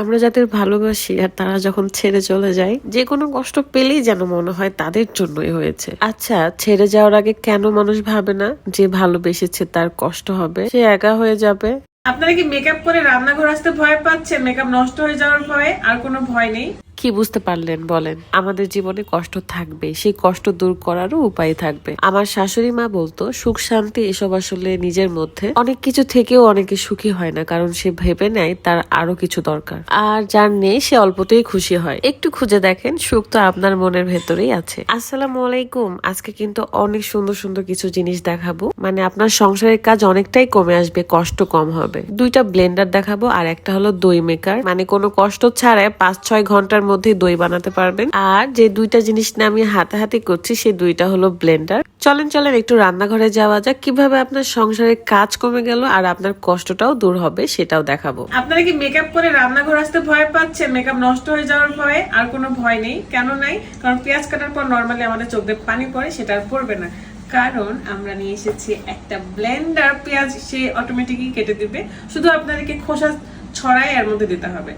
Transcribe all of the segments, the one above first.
আমরা যাদের ভালোবাসি আর তারা যখন ছেড়ে চলে যায়, যে কোনো কষ্ট পেলেই যেন মনে হয় তাদের জন্যই হয়েছে। আচ্ছা ছেড়ে যাওয়ার আগে কেন মানুষ ভাবে না যে ভালোবেসেছে তার কষ্ট হবে? সে একা হয়ে যাবে? আপনারা কি মেকআপ করে রান্নাঘর আসতে ভয় পাচ্ছেন মেকআপ নষ্ট হয়ে যাওয়ার ভয়ে আর কোনো ভয় নেই? কি বুঝতে পারলেন বলেন? আমাদের জীবনে কষ্ট থাকবে, সেই কষ্ট দূর করারও উপায় থাকবে। আমার শাশুড়ি মা বলতো, সুখ শান্তি এসব আসলে নিজের মধ্যে। অনেক কিছু থেকেও অনেকে সুখী হয় না, কারণ সে ভেবে নেয় তার আরও কিছু দরকার। আর যার নেই, সে অল্পতেই খুশি হয়। একটু খুঁজে দেখেন, সুখ তো আপনার মনের ভেতরেই আছে। আসসালামু আলাইকুম। আজকে কিন্তু অনেক সুন্দর সুন্দর কিছু জিনিস দেখাবো। মানে আপনার সংসারের কাজ অনেকটাই কমে আসবে, কষ্ট কম হবে। দুইটা ব্লেন্ডার দেখাবো, আর একটা হলো দই মেকার। মানে কোনো কষ্ট ছাড়াই পাঁচ ছয় ঘণ্টার মধ্যে দই বানাতে পারবেন। আর যে দুইটা জিনিস নিয়ে আমি হাতাহাতি করছি, সেই দুইটা হলো ব্লেন্ডার। চলেন চলেন, একটু রান্নাঘরে যাওয়া যাক। কীভাবে আপনার সংসারের কাজ কমে গেল আর আপনার কষ্টটাও দূর হবে, সেটাও দেখাবো। আপনারা কি মেকআপ করে রান্নাঘর আসতে ভয় পাচ্ছেন? মেকআপ নষ্ট হয়ে যাওয়ার ভয়ে আর কোনো ভয় নেই। কেন নাই? কারণ পেঁয়াজ কাটার পর নর্মালি আমাদের চোখ দিয়ে পানি পড়ে, সেটা আর পড়বে না। কারণ আমরা নিয়ে এসেছি একটা ব্লেন্ডার পেঁয়াজ, সে অটোমেটিকই কেটে দিবে। শুধু আপনাদেরকে খোসা ছড়াই এর মধ্যে দিতে হবে।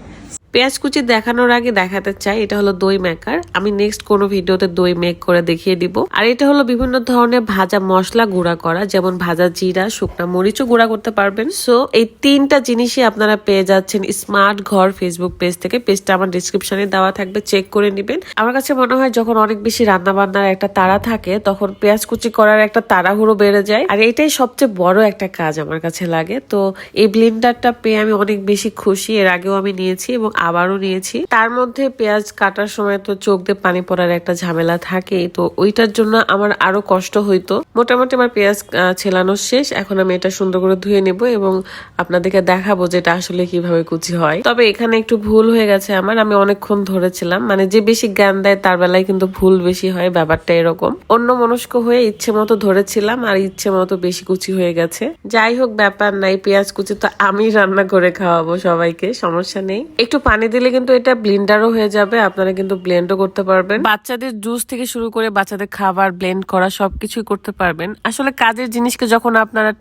পেঁয়াজ কুচি দেখানোর আগে দেখাতে চাই, এটা হলো দই মেকার আমি নেক্সট কোনো ভিডিওতে দই মেক করে দেখিয়ে দিব। আর এটা হলো বিভিন্ন ধরনের ভাজা মশলা গুঁড়া করা, যেমন ভাজা জিরা, শুকনা মরিচও গুঁড়া করতে পারবেন। সো এই তিনটা জিনিসই আপনারা পেয়ে যাচ্ছেন স্মার্ট ঘর ফেসবুক পেজ থেকে। পেজটা আমার ডিসক্রিপশনে দেওয়া থাকবে চেক করে নেবেন। আমার কাছে মনে হয় যখন অনেক বেশি রান্না বান্নার একটা তাড়া থাকে, তখন পেঁয়াজ কুচি করার একটা তাড়াহুড়ো বেড়ে যায়। আর এটাই সবচেয়ে বড় একটা কাজ আমার কাছে লাগে। তো এই ব্লিন্ডারটা পেয়ে আমি অনেক বেশি খুশি। এর আগেও আমি নিয়েছি এবং আবারও নিয়েছি। তার মধ্যে পেঁয়াজ কাটার সময় তো চোখ দিয়ে পানি পড়ার একটা ঝামেলা থাকে, তো ওইটার জন্য আমার আরও কষ্ট হইতো। মোটামুটি আমার পেঁয়াজ ছেলানো শেষ। এখন আমি এটা সুন্দর করে ধুয়ে নেব এবং আপনাদেরকে দেখাবো যে এটা আসলে কীভাবে কুচি হয়। তবে এখানে একটু ভুল হয়ে গেছে আমার। আমি অনেকক্ষণ ধরেছিলাম। মানে যে বেশি জ্ঞান দেয় তার বেলায় কিন্তু ভুল বেশি হয়, ব্যাপারটা এরকম। অন্য মনস্ক হয়ে ইচ্ছে মতো ধরেছিলাম আর ইচ্ছে মতো বেশি কুচি হয়ে গেছে। যাই হোক, ব্যাপার নাই। পেঁয়াজ কুচি তো আমি রান্না করে খাওয়াবো সবাইকে, সমস্যা নেই। একটু পানি দিলে কিন্তু এটা ব্লেন্ডারও হয়ে যাবে আপনারা কিন্তু ব্লেন্ডও করতে পারবেন। বাচ্চাদের জুস থেকে শুরু করে বাচ্চাদের খাবার ব্লেন্ড করা সবকিছুই করতে পারবেন। আসলে কাজের জিনিসকে যখন আপনারা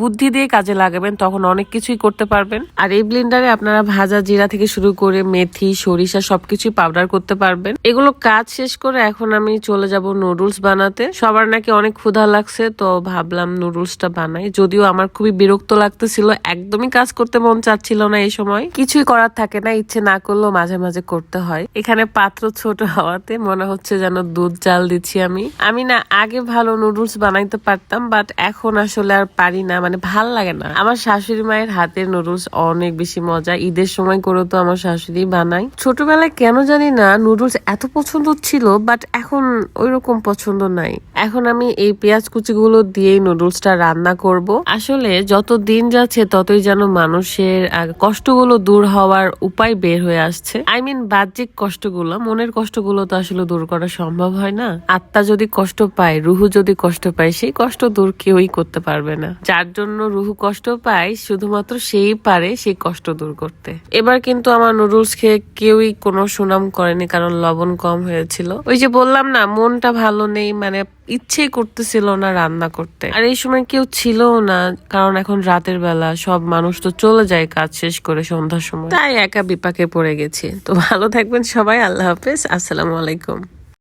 বুদ্ধি দিয়ে কাজে লাগাবেন তখন অনেক কিছুই করতে পারবেন। আর এই ব্লেন্ডারে আপনারা ভাজা জিরা থেকে শুরু করে মেথি সরিষা সবকিছুই পাউডার করতে পারবেন। এগুলো কাজ শেষ করে এখন আমি চলে যাব নুডলস বানাতে। সবার নাকি অনেক ক্ষুধা লাগছে তো ভাবলাম নুডলসটা বানাই। যদিও আমার খুবই বিরক্ত লাগতেছিল একদমই কাজ করতে মন চাচ্ছিল না এই সময়। কিছুই করার থাকে না ইচ্ছে না করলেও মাঝে মাঝে করতে হয়। এখানে পাত্র ছোট হওয়াতে মনে হচ্ছে যেন দুধ জাল দিচ্ছি আমি। আমি না, আগে ভালো নুডলস বানাইতে পারতাম বাট এখন আসলে আর পারি না মানে ভালো লাগে না। আমার শাশুড়ি মায়ের হাতের নুডলস অনেক বেশি মজা। ঈদের সময় করে তো আমার শাশুড়ি বানাই ছোটবেলায় কেন জানি না নুডলস এত পছন্দ ছিল বাট এখন ওই রকম পছন্দ নাই। এখন আমি এই পেঁয়াজ কুচিগুলো দিয়েই নুডলসটা রান্না করব। আসলে যত দিন যাচ্ছে, ততই যেন মানুষের কষ্টগুলো দূর হওয়ার উপায় বের হয়ে আসছে। আই মিন বাহ্যিক কষ্টগুলো, মনের কষ্টগুলো তো আসলে দূর করা সম্ভব হয় না। আত্মা যদি কষ্ট পায়, রুহু যদি কষ্ট পায়, সেই কষ্ট দূর কেউই করতে পারবে না। যার জন্য রুহু কষ্ট পায়, শুধুমাত্র সেই পারে সেই কষ্ট দূর করতে। এবার কিন্তু আমার নুডলস খেয়ে কেউই কোনো সুনাম করেনি, কারণ লবণ কম হয়েছিল। ওই যে বললাম না, মনটা ভালো নেই মানে ইচ্ছেই করতেছিল না রান্না করতে। আর এই সময় কেউ ছিল না, কারণ এখন রাতের বেলা সব মানুষ তো চলে যায় কাজ শেষ করে সন্ধ্যার সময়। তাই একা বিপাকে পড়ে গেছি। তো ভালো থাকবেন সবাই, আল্লাহ হাফেজ, আসসালামু আলাইকুম।